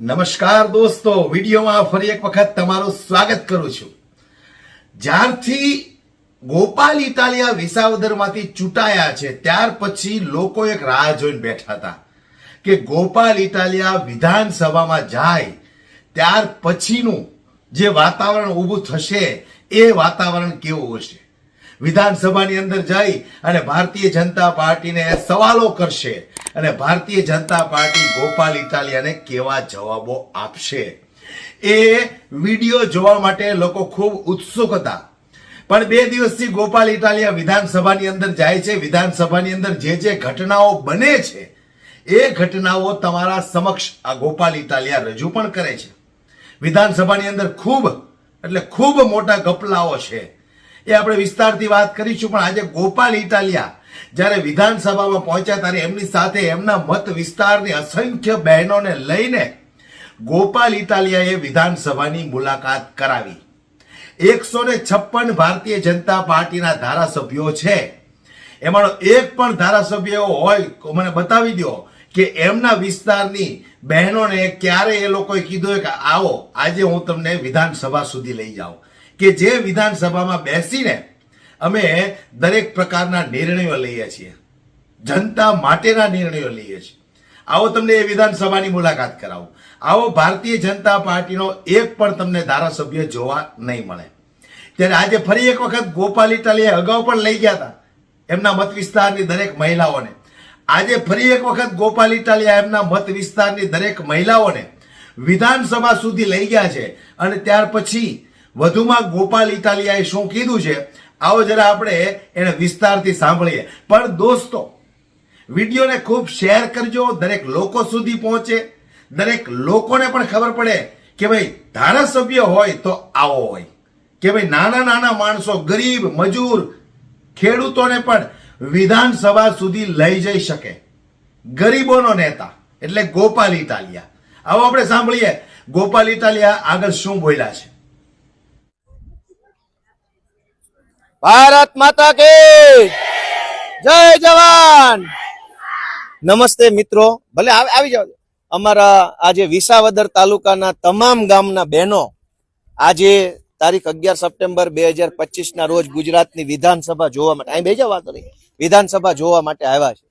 નમસ્કાર દોસ્તો, વિડીયોમાં ફરી એક વખત તમારું સ્વાગત કરું છું. જ્યારથી ગોપાલ ઇટાલિયા વિસાવદરમાંથી ચૂંટાયા છે, ત્યાર પછી લોકો એક રાહ જોઈને બેઠા હતા કે ગોપાલ ઇટાલિયા વિધાનસભામાં જાય, ત્યાર પછીનું જે વાતાવરણ ઊભું થશે, એ વાતાવરણ કેવું હશે? વિધાનસભાની અંદર જઈ અને ભારતીય જનતા પાર્ટીને સવાલો કરશે અને ભારતીય જનતા પાર્ટી ગોપાલ ઇટાલિયાને કેવા જવાબો આપશે? એ વીડિયો જોવા માટે લોકો ખૂબ ઉત્સુક હતા. પણ બે દિવસથી ગોપાલ ઇટાલિયા વિધાનસભાની અંદર જાય છે. વિધાનસભાની અંદર જે જે ઘટનાઓ બને છે, એ ઘટનાઓ તમારા સમક્ષ આ ગોપાલ ઇટાલિયા રજૂ પણ કરે છે. વિધાનસભાની અંદર ખૂબ, એટલે ખૂબ મોટા ગપલાઓ છે. એ આપણે વિસ્તારથી વાત કરીશું, પણ આજે ગોપાલ ઇટાલિયા, જ્યારે વિધાનસભામાં પહોંચ્યા, ત્યારે એમની સાથે એમના મત વિસ્તારની અસંખ્ય બહેનોને લઈને ગોપાલ ઇટાલિયાએ વિધાનસભાની મુલાકાત કરાવી. એકસો છપ્પન ભારતીય જનતા પાર્ટીના ધારાસભ્યો છે. એમાંનો એક પણ ધારાસભ્ય એવો હોય મને બતાવી દો, કે એમના વિસ્તારની બહેનોને ક્યારે એ લોકોએ કીધું કે આવો, આજે હું તમને વિધાનસભા સુધી લઈ જાઉં. કે જે વિધાનસભામાં બેસીને અમે દરેક પ્રકારના નિર્ણયો લઈએ છીએ. જનતા માટેના નિર્ણયો લઈએ છીએ. આવો તમને એ વિધાનસભાની મુલાકાત કરાવું. આવો ભારતીય જનતા પાર્ટીનો એક પણ તમને ધારાસભ્ય જોવા નહીં મળે. ત્યારે આજે ફરી એક વખત ગોપાલ ઇટાલિયા અગાઉ પણ લઈ ગયા હતા એમના મત વિસ્તારની દરેક મહિલાઓને. આજે ફરી એક વખત ગોપાલ ઇટાલિયા એમના મત વિસ્તારની દરેક મહિલાઓને વિધાનસભા સુધી લઈ ગયા છે. અને ત્યાર પછી વધુમાં ગોપાલ ઇટાલિયાએ શું કીધું છે? આવો જરા આપણે એને વિસ્તારથી સાંભળીએ. પણ દોસ્તો, વિડીયોને ખૂબ શેર કરજો. દરેક લોકો સુધી પહોંચે. દરેક લોકોને પણ ખબર પડે કે ભાઈ, ધારાસભ્ય હોય તો આવો હોય. કે ભાઈ, નાના નાના માણસો, ગરીબ, મજૂર, ખેડૂતોને પણ વિધાનસભા સુધી લઈ જઈ શકે. ગરીબોનો નેતા, એટલે ગોપાલ ઇટાલિયા. આવો આપણે સાંભળીએ. ગોપાલ ઇટાલિયા આગળ શું બોલ્યા છે? ભારત માતા કે જય જવાન. નમસ્તે મિત્રો. ભલે આવી જાઓ. અમારા આજે વિસાવદર તાલુકાના તમામ ગામના બહેનો આજે તારીખ અગિયાર સપ્ટેમ્બર બે હજાર પચીસ ના રોજ ગુજરાતની વિધાનસભા જોવા માટે અહીં બેજા વાતો નહીં. વિધાનસભા જોવા માટે આવ્યા છે.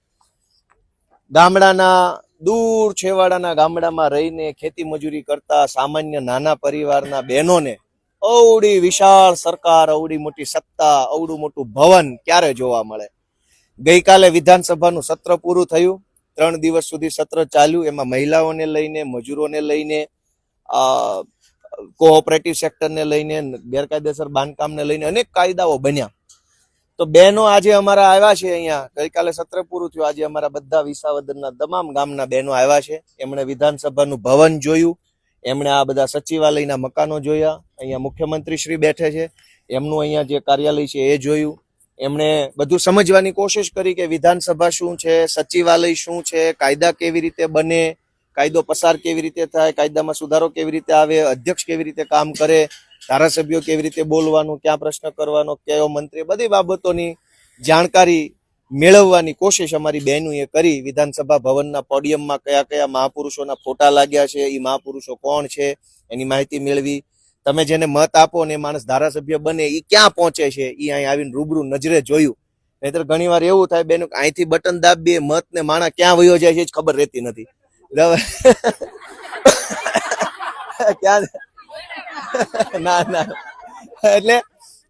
ગામડાના દૂર છેવાડાના ગામડામાં રહીને ખેતી મજૂરી કરતા સામાન્ય નાના પરિવારના બહેનોને અવડી વિશાળ સરકાર, અવડી મોટી સત્તા, અવડું મોટું ભવન ક્યારે જોવા મળે? ગઈકાલે વિધાનસભાનું સત્ર પૂરું થયું. ત્રણ દિવસ સુધી સત્ર ચાલ્યું. એમાં મહિલાઓને લઈને, મજૂરોને લઈને કોઓપરેટિવ સેક્ટરને લઈને, ગેરકાયદેસર બાંધકામને લઈને અનેક કાયદાઓ બન્યા. તો બહેનો આજે અમારા આવ્યા છે અહીંયા. ગઈકાલે સત્ર પૂરું થયું. આજે અમારા બધા વિસાવદરના તમામ ગામના બહેનો આવ્યા છે. એમણે વિધાનસભાનું ભવન જોયું. એમણે આ બધા સચિવાલયના મકાનો જોયા, અહીંયા મુખ્યમંત્રી શ્રી બેઠે છે, એમનું અહીંયા જે કાર્યાલય છે એ જોયું. એમણે બધું સમજવાની કોશિશ કરી કે વિધાનસભા શું છે, સચિવાલય શું છે, કાયદા કેવી રીતે બને, કાયદો પસાર કેવી રીતે થાય, કાયદામાં સુધારો કેવી રીતે આવે, અધ્યક્ષ કેવી રીતે કામ કરે, ધારાસભ્યો કેવી રીતે બોલવાનું, ક્યાં પ્રશ્ન કરવાનો, કયો મંત્રી, બધી બાબતોની જાણકારી મેળવવાની કોશિશ અમારી બહેનોએ કરી. વિધાનસભા ભવનના પોડિયમમાં કયા કયા મહાપુરુષોના ફોટા લાગ્યા છે એ મહાપુરુષો કોણ છે, એની માહિતી મેળવી. તમે જેને મત આપો ને માણસ ધારાસભ્ય બને એ ક્યાં પહોંચે છે એ અહીં આવીને રૂબરૂ નજરે જોયું. નહીતર ઘણી વાર એવું થાય બેન અહીંથી બટન દાબીએ, મત ને માણા ક્યાં વયો જાય છે ખબર રહેતી નથી. ક્યાં ના ના. એટલે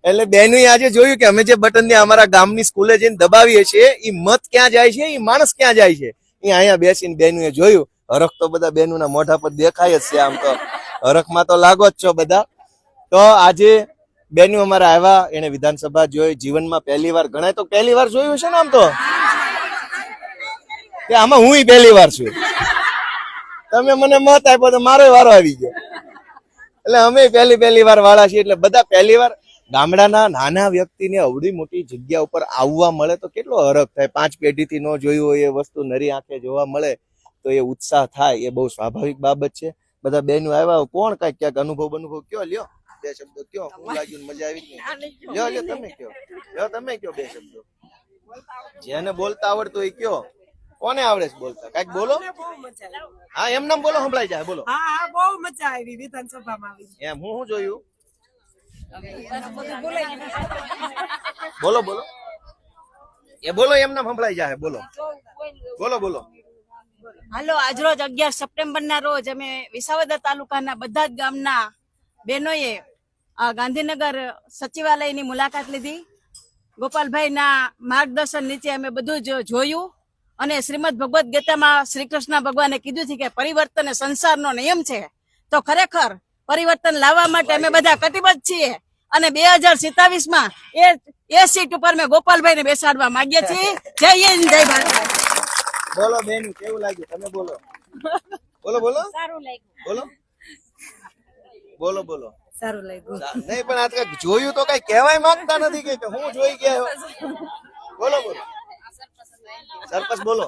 એટલે બેનું આજે જોયું કે અમે જે બટન ને અમારા ગામની સ્કૂલે જઈને દબાવીએ છીએ એ મત ક્યાં જાય છે એ માણસ ક્યાં જાય છે? એ અહીંયા બેસીને બેનું જોયું. હરખ તો બધા બેનું મોઢા પર દેખાય જ છે આમ તો. હરખમાં તો લાગો જ છો બધા. તો આજે બેનું અમારા આવ્યા એને વિધાનસભા જોઈ, જીવનમાં પહેલી વાર ગણાય તો પહેલી વાર જોયું છે ને આમ તો? કે આમાં હું પહેલી વાર છું? તમે મને મત આપ્યો તો મારો વારો આવી ગયો. એટલે અમે પહેલી પહેલી વાર વાળા છીએ, એટલે બધા પહેલી વાર ગામડાના નાના વ્યક્તિને અવડી મોટી જગ્યા ઉપર આવવા મળે તો કેટલો હરખ થાય? પાંચ પેઢીથી ન જોયું હોય એ વસ્તુ નરી આંખે જોવા મળે તો એ ઉત્સાહ થાય. એ બહુ સ્વાભાવિક બાબત છે. બધા બેનો આવ્યા કોણ કાંઈક ક્યાંક અનુભવ અનુભવ કયો? લ્યો બે શબ્દો કયો? હું લાગ્યું મજા આવી? લ્યો લ્યો તમે કયો? લ્યો તમે કયો બે શબ્દો? જેને બોલતા આવડતું એ કયો? કોને આવડે છે બોલતા? કંઈક બોલો? હા એમ નામ બોલો સંભળાઈ જાય. બોલો. હા હા બહુ મજા આવી. વિધાનસભામાં આવી. એમ હું શું જોયું? બોલો બોલો. એ બોલો, એમને સંભળાઈ જાય બોલો. બોલો બોલો. હાલો આજરોજ અગિયાર સપ્ટેમ્બર ના રોજ અમે વિસાવદર તાલુકાના બધા જ ગામના બહેનોએ ગાંધીનગર સચિવાલયની મુલાકાત લીધી. ગોપાલભાઈના માર્ગદર્શન નીચે અમે બધું જ જોયું અને શ્રીમદ ભગવદ્ ગીતામાં શ્રી કૃષ્ણ ભગવાને કીધું છે કે પરિવર્તન સંસારનો નિયમ છે. તો ખરેખર પરિવર્તન લાવવા માટે અમે બધા કટિબદ્ધ છીએ. અને બે હજાર સિત્તાવીસમાં એ એ સીટ ઉપર મેં ગોપાલભાઈને બેસાડવા માંગીએ છીએ. જય હિન્દ જય ભારત. બોલો બેન કેવું લાગ્યું? તમે બોલો. બોલો બોલો. સારું લાગ્યું. બોલો. બોલો બોલો. સારું લાગ્યું. નહીં પણ આ જોયું તો કઈ કહેવાય માંગતા નથી કે હું જોઈ ગયા. બોલો બોલો. સરપંચ બોલો.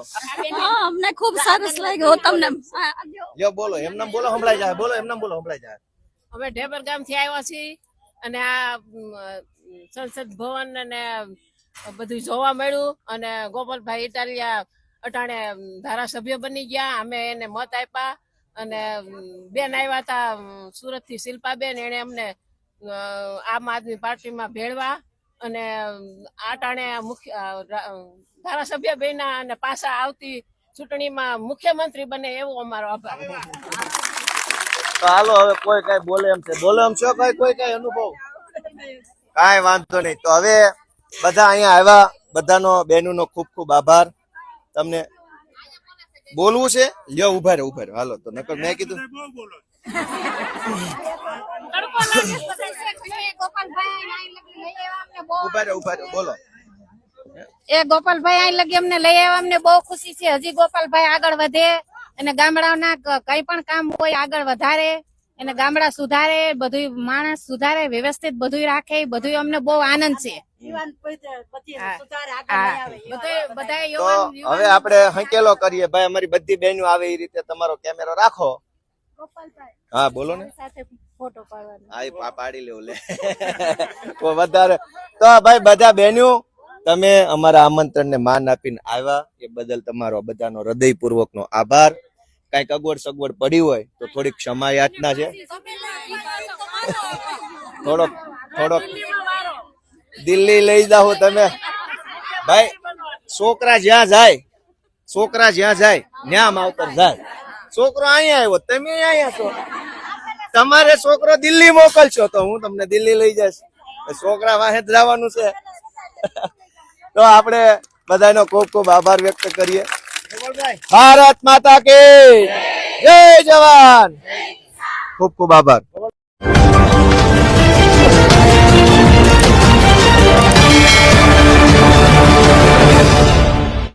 અમને ખૂબ સરસ લાગ્યું. તમને લ્યો બોલો. એમ નામ બોલો સંભળાઈ જાય. બોલો એમ નામ બોલો સંભળાઈ જાય. અમે ઢેબર ગામથી આવ્યા છીએ અને આ સંસદ ભવન અને બધું જોવા મળ્યું અને ગોપાલભાઈ ઇટાલિયા અટાણે ધારાસભ્ય બની ગયા. અમે એને મત આપ્યા અને બેન આવ્યા હતા સુરતથી શિલ્પાબેન. એને અમને આમ આદમી પાર્ટીમાં ભેળવા અને આ આટાણે મુખ્ય ધારાસભ્ય બન્યા અને પાછા આવતી ચૂંટણીમાં મુખ્યમંત્રી બને એવો અમારો આભાર. તો હાલો, હવે કોઈ કઈ બોલે એમ છે. બોલે એમ છો કઈ? કોઈ કઈ અનુભવ? કઈ વાંધો નહીં. તો હવે બધા અહીંયા આવ્યા. બધાનો, બહેનોનો ખૂબ ખૂબ આભાર. તમને બોલવું છે? લ્યો ઊભા રે ઊભા રે હાલો, તો નકર મેં કીધું બોલો. એ ગોપાલભાઈ અહીં લગી અમને લઈ આવ્યા. અમને બહુ ખુશી છે. હજી ગોપાલભાઈ આગળ વધે. અને ગામડાઓના કઈ પણ કામ હોય આગળ વધારે અને ગામડા સુધારે બધું માણસ સુધારે વ્યવસ્થિત બધું રાખે બધું અમને બહુ આનંદ છે. હવે આપણે હંકેલો કરીએ. ભાઈ અમારી બધી બહેનો આવે એ રીતે તમારો કેમેરો રાખો. હા બોલો ને. સાથે ફોટો પાડવાનો. હા પાડી લેવું લે. તો વધારે. તો ભાઈ બધા બહેનો તમે અમારા આમંત્રણ ને માન આપીને આવ્યા. એ બદલ તમારો બધાનો હૃદયપૂર્વક નો આભાર. કંઈક અગવડ સગવડ પડી હોય તો થોડીક ક્ષમા યાચના છે. થોડોક થોડોક દિલ્હી લઈ જાઓ તમે. ભાઈ છોકરા જ્યાં જાય છોકરા જ્યાં જાય ત્યાં માવતર જાય. છોકરો અહીંયા આવ્યો તમે અહીંયા છો. તમારે છોકરો દિલ્હી મોકલશો તો હું તમને દિલ્હી લઈ જઈશ. છોકરા વાહે જવાનું છે. તો આપણે બધાનો ખૂબ ખૂબ આભાર વ્યક્ત કરીએ. ભારત માતા કે જય જવાન. ખૂબ ખૂબ આભાર.